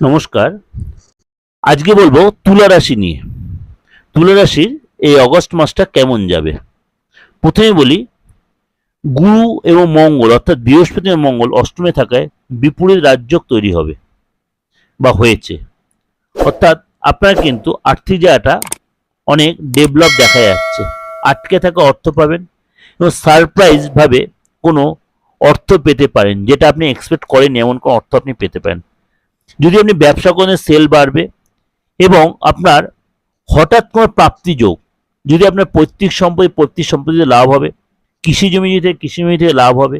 নমস্কার। আজকে বলব তুলা রাশি নিয়ে। তুলা রাশির এই অগস্ট মাসটা কেমন যাবে? প্রথমে বলি, গুরু এবং মঙ্গল, অর্থাৎ বৃহস্পতি এবং মঙ্গল অষ্টমে থাকায় বিপরীত রাজ্যক তৈরি হবে বা হয়েছে। অর্থাৎ আপনার কিন্তু আর্থিক জায়গাটা অনেক ডেভেলপ দেখা যাচ্ছে। আটকে থাকা অর্থ পাবেন এবং সারপ্রাইজ ভাবে কোনো অর্থ পেতে পারেন, যেটা আপনি এক্সপেক্ট করেন এমন কোনো অর্থ আপনি পেতে পারেন। যদি আপনি ব্যবসা করেন সেল বাড়বে এবং আপনার হঠাৎ কোনো প্রাপ্তি যোগ, যদি আপনার পৈতৃক সম্পত্তি পৈতৃক সম্পত্তিতে লাভ হবে, কৃষি জমি থেকে, কৃষি জমি থেকে লাভ হবে,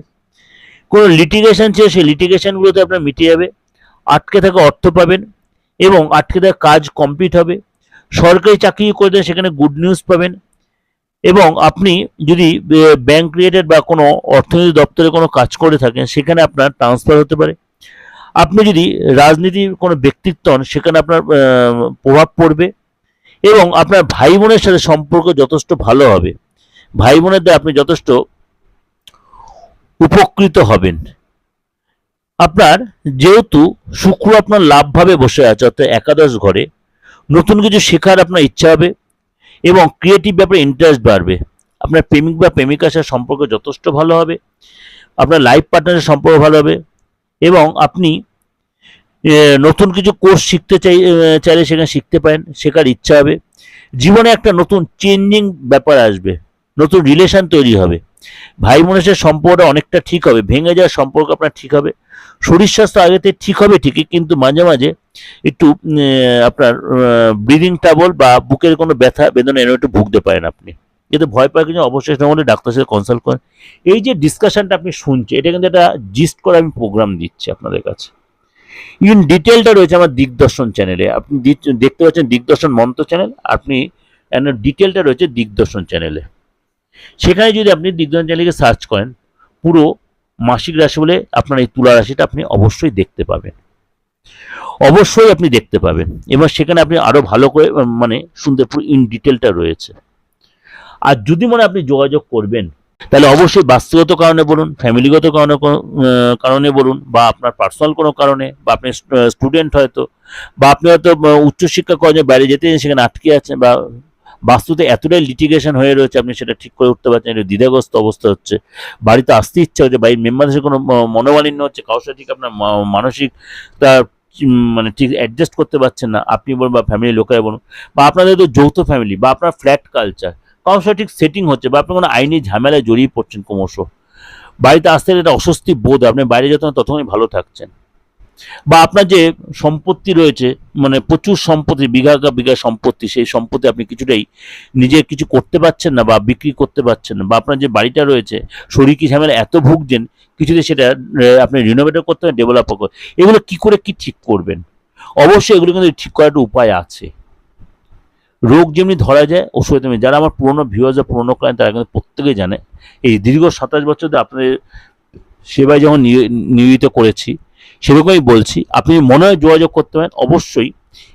কোনো লিটিগেশন ছিল, সেই লিটিগেশনগুলোতে আপনার মিটে যাবে, আটকে থাকা অর্থ পাবেন এবং আটকে থাকা কাজ কমপ্লিট হবে, সরকারি চাকরি করে সেখানে গুড নিউজ পাবেন এবং আপনি যদি ব্যাংক রিলেটেড বা কোনো অর্থনীতি দপ্তরে কোনো কাজ করে থাকেন, সেখানে আপনার ট্রান্সফার হতে পারে। আপনি যদি রাজনীতির কোনো ব্যক্তিত্ব হন, সেখানে আপনার প্রভাব পড়বে এবং আপনার ভাই বোনের সাথে সম্পর্ক যথেষ্ট ভালো হবে। ভাই বোনের দ্বারা আপনি যথেষ্ট উপকৃত হবেন। আপনার যেহেতু শুক্র আপনার লাভভাবে বসে আছে, অর্থাৎ একাদশ ঘরে, নতুন কিছু শেখার আপনার ইচ্ছা হবে এবং ক্রিয়েটিভ ব্যাপারে ইন্টারেস্ট বাড়বে। আপনার প্রেমিক বা প্রেমিকার সাথে সম্পর্ক যথেষ্ট ভালো হবে, আপনার লাইফ পার্টনারের সম্পর্ক ভালো হবে এবং আপনি নতুন কিছু কোর্স শিখতে চাই চাইলে সেখানে শিখতে পারেন, শেখার ইচ্ছা হবে। জীবনে একটা নতুন চেঞ্জিং ব্যাপার আসবে, নতুন রিলেশন তৈরি হবে। ভাই বোনের সম্পর্কটা অনেকটা ঠিক হবে, ভেঙে যাওয়ার সম্পর্ক আপনার ঠিক হবে। শরীর স্বাস্থ্য আগেতে ঠিক হবে ঠিকই, কিন্তু মাঝে মাঝে একটু আপনার ব্রিদিং ট্রাবল বা বুকের কোনো ব্যথা, বেদনা এরকম একটু ভুগতে পারেন আপনি। এতে ভয় পাওয়ার কিছু অবশ্যই না হলে ডাক্তার সাথে কনসাল্ট করেন। এই যে ডিসকাশনটা আপনি শুনছেন, এটা কিন্তু একটা জিস্ট করে আমি প্রোগ্রাম দিচ্ছি আপনাদের কাছে। ইন ডিটেলটা রয়েছে আমার দিগদর্শন চ্যানেলে আপনি দেখতে পাচ্ছেন দিগদর্শন মন্ত্র চ্যানেল আপনি ডিটেলটা রয়েছে দিগদর্শন চ্যানেলে সেখানে যদি আপনি দিগদর্শন চ্যানেলকে সার্চ করেন, পুরো মাসিক রাশি বলে আপনার এই তুলা রাশিটা আপনি অবশ্যই দেখতে পাবেন। অবশ্যই আপনি দেখতে পাবেন। এবং সেখানে আপনি আরও ভালো করে মানে শুনতে পুরো ইন ডিটেলটা রয়েছে। আর যদি মনে আপনি যোগাযোগ করবেন তাহলে অবশ্যই বাস্তুগত কারণে বলুন, ফ্যামিলিগত কারণে কারণে বলুন, বা আপনার পার্সোনাল কোনো কারণে, বা আপনি স্টুডেন্ট হয়তো, বা আপনি হয়তো উচ্চশিক্ষা কলেজে বাইরে যেতে সেখানে আটকে আছেন, বা বাস্তুতে এতটাই লিটিগেশন হয়ে রয়েছে, আপনি সেটা ঠিক করে উঠতে পারছেন, এটা দ্বিধাগ্রস্ত অবস্থা হচ্ছে। বাড়িতে আসতে ইচ্ছা হচ্ছে বাড়ির মেম্বারদের কোনো মনোমালিন্য হচ্ছে, কারোর সাথে ঠিক আপনার মানসিক তার মানে ঠিক অ্যাডজাস্ট করতে পারছেন না, আপনি বলুন, বা ফ্যামিলির লোকেরা বলুন, বা আপনাদের তো যৌথ ফ্যামিলি বা আপনার ফ্ল্যাট কালচার কারোর সাথে ঠিক সেটিং হচ্ছে বা আপনি কোনো আইনি ঝামেলায় জড়িয়ে পড়ছেন ক্রমশ। বাড়িতে আসতে একটা অস্বস্তি বোধ, আপনি বাইরে যত ততক্ষণই ভালো থাকছেন। বা আপনার যে সম্পত্তি রয়েছে মানে প্রচুর সম্পত্তি বিঘা বিঘা সম্পত্তি, সেই সম্পত্তি আপনি কিছুটাই নিজে কিছু করতে পারছেন না বা বিক্রি করতে পারছেন না বা আপনার যে বাড়িটা রয়েছে, শরীর কি ঝামেলা এত ভুগছেন কিছুতে সেটা আপনি রিনোভেটও করতে পারেন ডেভেলপও করতে এগুলো কি করে কি ঠিক করবেন? অবশ্যই এগুলো কিন্তু ঠিক করার উপায় আছে। রোগ যেমনি ধরা যায়, ওষুধ তেমনি। যারা আমার পুরনো ভিউয়ার্স বা পুরনো ক্লায়েন্ট তারা কিন্তু প্রত্যেকেই জানে, এই দীর্ঘ সাতাশ বছর ধরে আপনাদের সেবায় যখন নিয়- নিয়োজিত করেছি, সেরকমই বলছি, আপনি মনে হয় যোগাযোগ করতে পারেন, অবশ্যই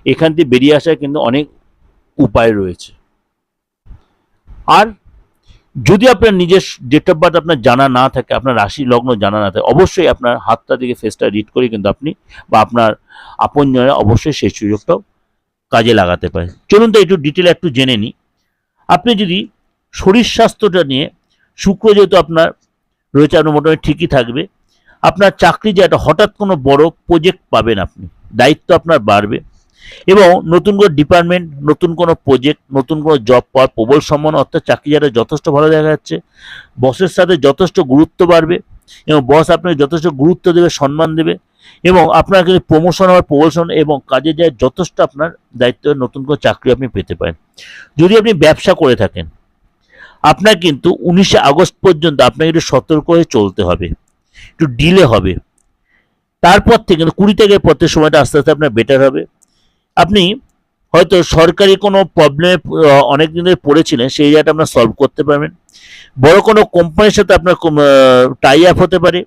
এখান থেকে বেরিয়ে আসার কিন্তু অনেক উপায় রয়েছে। আর যদি আপনার নিজের ডেট অফ বার্থ আপনার জানা না থাকে, আপনার রাশি লগ্ন জানা না থাকে, অবশ্যই আপনার হাতটা দিকে ফেসটা রিড করে কিন্তু আপনি বা আপনার আপনজনেরা অবশ্যই সেই সুযোগটাও কাজে লাগাতে পারে। চলুন তো একটু ডিটেল একটু জেনে নিই। আপনি যদি শরীর স্বাস্থ্যটা নিয়ে, শুক্র যেহেতু আপনার রয়েছে আপনার মোটামুটি ঠিকই থাকবে, আপনার চাকরি যে একটা হঠাৎ কোনো বড় প্রজেক্ট পাবেন আপনি, দায়িত্ব আপনার বাড়বে এবং নতুন কোনো ডিপার্টমেন্ট নতুন কোনো প্রজেক্ট নতুন কোনো জব পাওয়ার প্রবল সম্মান অর্থাৎ চাকরি যারা যথেষ্ট ভালো দেখা যাচ্ছে বসের সাথে যথেষ্ট গুরুত্ব বাড়বে এবং বস আপনাকে যথেষ্ট গুরুত্ব দেবে, সম্মান দেবে। এবং আপনার কিন্তু প্রমোশন হওয়ার প্রমোশন এবং কাজে যায় যথেষ্ট আপনার দায়িত্ব, নতুন কোনো চাকরি আপনি পেতে পারেন। যদি আপনি ব্যবসা করে থাকেন, আপনার কিন্তু উনিশে আগস্ট পর্যন্ত আপনাকে একটু সতর্ক হয়ে চলতে হবে, একটু ডিলে হবে। তারপর থেকে কুড়ি থেকে পর সময়টা আস্তে আস্তে আপনার বেটার হবে। আপনি হয়তো সরকারি কোনো প্রবলেমে অনেক দিন ধরে পড়েছিলেন, সেই জায়গাটা আপনার সলভ করতে পারবেন। বড় কোনো কোম্পানির সাথে আপনার টাই আপ হতে পারে।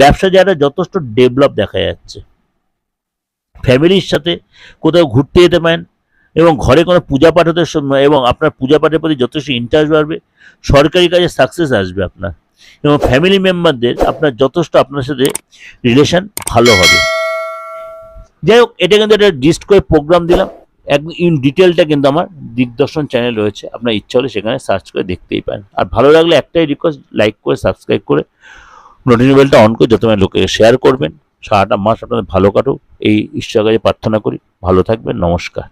ব্যবসা জায়গাটা যথেষ্ট ডেভেলপ দেখা যাচ্ছে। ফ্যামিলির সাথে কোথাও ঘুরতে যেতে পারেন এবং ঘরে কোনো পূজা পাঠ হতে এবং আপনার পূজা পাঠের প্রতি যথেষ্ট ইন্টারেস্ট বাড়বে। সরকারি কাজে সাকসেস আসবে আপনার। এবং ফ্যামিলি মেম্বারদের আপনার যথেষ্ট আপনার সাথে রিলেশন ভালো হবে। যাই হোক, এটা কিন্তু একটা ডিস্ট করে প্রোগ্রাম দিলাম। একদম ইন ডিটেলটা কিন্তু আমার দিগদর্শন চ্যানেল রয়েছে। আপনার ইচ্ছা হলে সেখানে সার্চ করে দেখতেই পারেন। আর ভালো লাগলে একটাই রিকোয়েস্ট লাইক করে সাবস্ক্রাইব করে নোটিফিকেশন বেলটা অন করে যত লোকে শেয়ার করবেন। সারাটা মাস আপনাদের ভালো কাটুক। এই ঈশ্বর কাছে প্রার্থনা করি। ভালো থাকবেন। নমস্কার।